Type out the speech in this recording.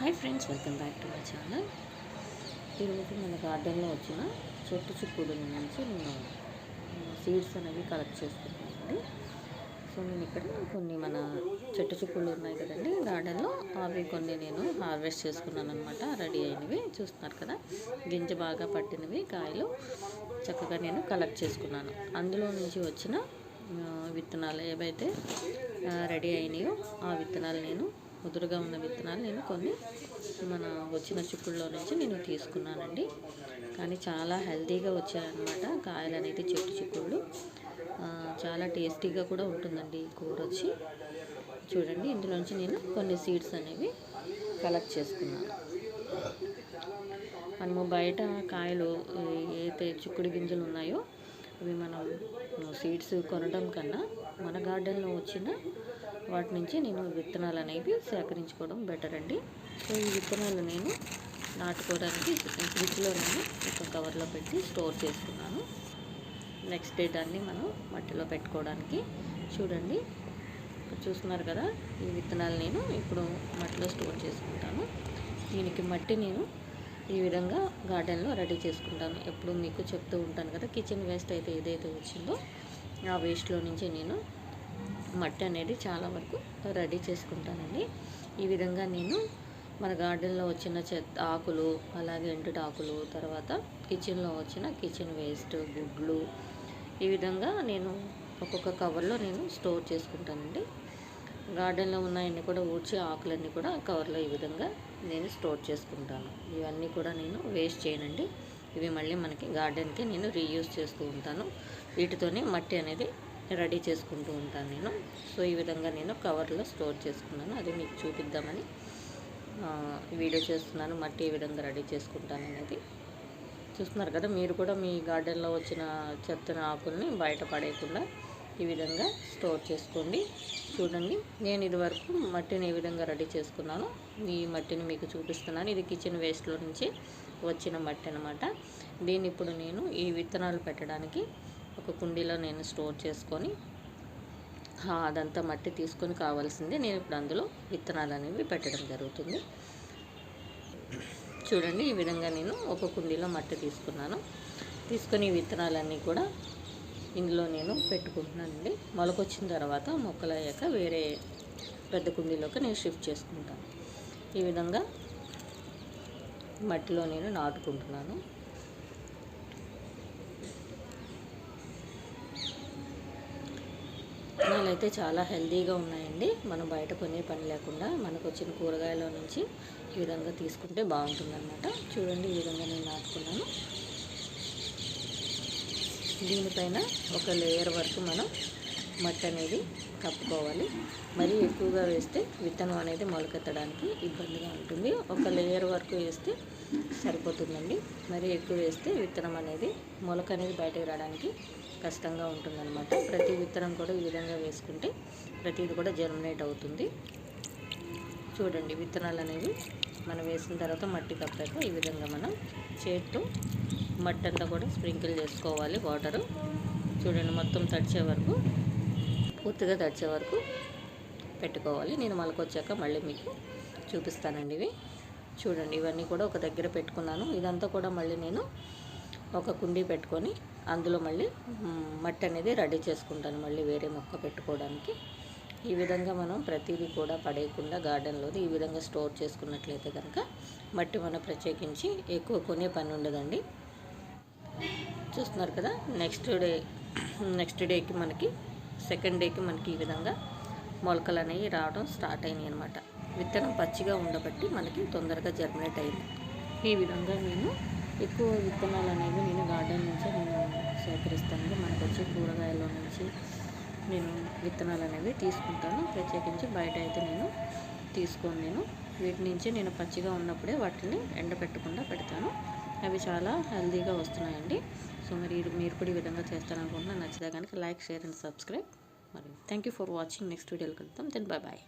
Hi friends welcome back to my channel. ఈరోజు మన గార్డెన్లో వచ్చిన చెట్టు చిక్కుడు నుంచి నేను సీడ్స్ అనేవి కలెక్ట్ చేసుకున్నానండి సో నేను ఇక్కడ కొన్ని మన చెట్టు చిక్కుళ్ళు ఉన్నాయి కదండి గార్డెన్లో అవి కొన్ని నేను హార్వెస్ట్ చేసుకున్నాను అనమాట రెడీ అయినవి చూస్తున్నారు కదా? గింజ బాగా పట్టినవి కాయలు చక్కగా నేను కలెక్ట్ చేసుకున్నాను. అందులో నుంచి వచ్చిన విత్తనాలు ఏవైతే రెడీ అయినాయో ఆ విత్తనాలు నేను ముదురుగా ఉన్న విత్తనాలు నేను కొన్ని మన వచ్చిన చిక్కుల్లో నుంచి నేను తీసుకున్నానండి. కానీ చాలా హెల్తీగా వచ్చాయన్నమాట కాయలు అనేది చెట్టు చిక్కుళ్ళు. చాలా టేస్టీగా కూడా ఉంటుందండి కూర వచ్చి. చూడండి ఇందులోంచి నేను కొన్ని సీడ్స్ అనేవి కలెక్ట్ చేసుకున్నాను. మనము బయట కాయలు ఏదైతే చిక్కుడు గింజలు ఉన్నాయో అవి మనం సీడ్స్ కొనడం కన్నా మన గార్డెన్లో వచ్చిన వాటి నుంచి నేను విత్తనాలు అనేవి సేకరించుకోవడం బెటర్ అండి. సో ఈ విత్తనాలు నేను నాటుకోవడానికి ఫ్రిడ్జ్లో నేను ఒక కవర్లో పెట్టి స్టోర్ చేసుకున్నాను. నెక్స్ట్ డే దాన్ని మనం మట్టిలో పెట్టుకోవడానికి చూడండి. చూస్తున్నారు కదా ఈ విత్తనాలు నేను ఇప్పుడు మట్టిలో స్టోర్ చేసుకుంటాను. దీనికి మట్టి నేను ఈ విధంగా గార్డెన్లో రెడీ చేసుకుంటాను. ఎప్పుడు మీకు చెప్తూ ఉంటాను కదా కిచెన్ వేస్ట్ అయితే ఏదైతే వచ్చిందో ఆ వేస్ట్లో నుంచి నేను మట్టి అనేది చాలా వరకు రెడీ చేసుకుంటానండి. ఈ విధంగా నేను మన గార్డెన్లో వచ్చిన చెత్త ఆకులు అలాగే ఎండు ఆకులు తర్వాత కిచెన్లో వచ్చిన కిచెన్ వేస్ట్ గుడ్లు ఈ విధంగా నేను ఒక్కొక్క కవర్లో నేను స్టోర్ చేసుకుంటానండి. గార్డెన్లో ఉన్నాయన్నీ కూడా ఊడ్చి ఆకులన్నీ కూడా కవర్లో ఈ విధంగా నేను స్టోర్ చేసుకుంటాను. ఇవన్నీ కూడా నేను వేస్ట్ చేయనండి. ఇవి మళ్ళీ మనకి గార్డెన్కి నేను రీయూజ్ చేస్తూ ఉంటాను. వీటితోనే మట్టి అనేది రెడీ చేసుకుంటూ ఉంటాను నేను. సో ఈ విధంగా నేను కవర్లో స్టోర్ చేసుకున్నాను. అది మీకు చూపిద్దామని వీడియో చేస్తున్నాను. మట్టి ఏ విధంగా రెడీ చేసుకుంటాను అనేది. చూస్తున్నారు కదా మీరు కూడా మీ గార్డెన్లో వచ్చిన చెత్తన ఆకుల్ని బయట పడేయకుండా ఈ విధంగా స్టోర్ చేసుకోండి. చూడండి నేను ఇదివరకు మట్టిని ఏ విధంగా రెడీ చేసుకున్నాను ఈ మట్టిని మీకు చూపిస్తున్నాను. ఇది కిచెన్ వేస్ట్లో నుంచి వచ్చిన మట్టి అనమాట దీన్ని ఇప్పుడు నేను ఈ విత్తనాలు పెట్టడానికి ఒక కుండీలో నేను స్టోర్ చేసుకొని అదంతా మట్టి తీసుకొని కావాల్సింది నేను ఇప్పుడు అందులో విత్తనాలు అనేవి పెట్టడం జరుగుతుంది. చూడండి ఈ విధంగా నేను ఒక కుండీలో మట్టి తీసుకున్నాను. తీసుకొని ఈ విత్తనాలన్నీ కూడా ఇందులో నేను పెట్టుకుంటున్నానండి. మొలకొచ్చిన తర్వాత మొక్కలు అయ్యాక వేరే పెద్ద కుండీలోకి నేను షిఫ్ట్ చేసుకుంటాను. ఈ విధంగా మట్టిలో నేను నాటుకుంటున్నాను. విత్తనాలు అయితే చాలా హెల్తీగా ఉన్నాయండి. మనం బయట కొనే పని లేకుండా మనకు వచ్చిన కూరగాయల నుంచి ఈ విధంగా తీసుకుంటే బాగుంటుందన్నమాట. చూడండి ఈ విధంగా నేను నాటుకున్నాను. దీనిపైన ఒక లేయర్ వరకు మనం మట్టి అనేది కప్పుకోవాలి. మరీ ఎక్కువగా వేస్తే విత్తనం అనేది మొలకెత్తడానికి ఇబ్బందిగా ఉంటుంది. ఒక లేయర్ వరకు వేస్తే సరిపోతుందండి. మరీ ఎక్కువ వేస్తే విత్తనం అనేది మొలక అనేది బయటకు రావడానికి కష్టంగా ఉంటుందన్నమాట. ప్రతి విత్తనం కూడా ఈ విధంగా వేసుకుంటే ప్రతిది కూడా జర్మినేట్ అవుతుంది. చూడండి విత్తనాలు అనేవి మనం వేసిన తర్వాత మట్టి కప్పాక ఈ విధంగా మనం చేత్తో మట్టి అంతా కూడా స్ప్రింకిల్ చేసుకోవాలి వాటరు. చూడండి మొత్తం తడిచే వరకు పూర్తిగా తడిచే వరకు పెట్టుకోవాలి. నేను మొలకొచ్చాక మళ్ళీ మీకు చూపిస్తానండి ఇవి. చూడండి ఇవన్నీ కూడా ఒక దగ్గర పెట్టుకున్నాను. ఇదంతా కూడా మళ్ళీ నేను ఒక కుండీ పెట్టుకొని అందులో మళ్ళీ మట్టి అనేది రెడీ చేసుకుంటాను మళ్ళీ వేరే మొక్క పెట్టుకోవడానికి. ఈ విధంగా మనం ప్రతిదీ కూడా పడేయకుండా గార్డెన్లోది ఈ విధంగా స్టోర్ చేసుకున్నట్లయితే కనుక మట్టి మనం ప్రత్యేకించి ఎక్కువ కొనే పని ఉండదండి. చూస్తున్నారు కదా నెక్స్ట్ డే నెక్స్ట్ డేకి మనకి సెకండ్ డేకి మనకి ఈ విధంగా మొలకలు అనేవి రావడం స్టార్ట్ అయినాయి అనమాట విత్తనం పచ్చిగా ఉండబట్టి మనకి తొందరగా జర్మినేట్ అయింది. ఈ విధంగా నేను ఎక్కువ విత్తనాలు అనేవి నేను గార్డెన్ నుంచే నేను సేకరిస్తాను. మనకు వచ్చే కూరగాయల నుంచి నేను విత్తనాలు అనేవి తీసుకుంటాను. ప్రత్యేకించి బయట అయితే నేను తీసుకొని నేను. వీటి నుంచి నేను పచ్చిగా ఉన్నప్పుడే వాటిని ఎండబెట్టకుండా పెడతాను. అవి చాలా హెల్తీగా వస్తున్నాయండి. సో మరి మీరు కూడా ఈ విధంగా చేస్తారనుకుంటున్నాను. నచ్చితే కనుక లైక్ షేర్ అండ్ సబ్స్క్రైబ్. మరి thank you for watching. Next వీడియోలో వెళ్తాం దెన్ బాయ్ బాయ్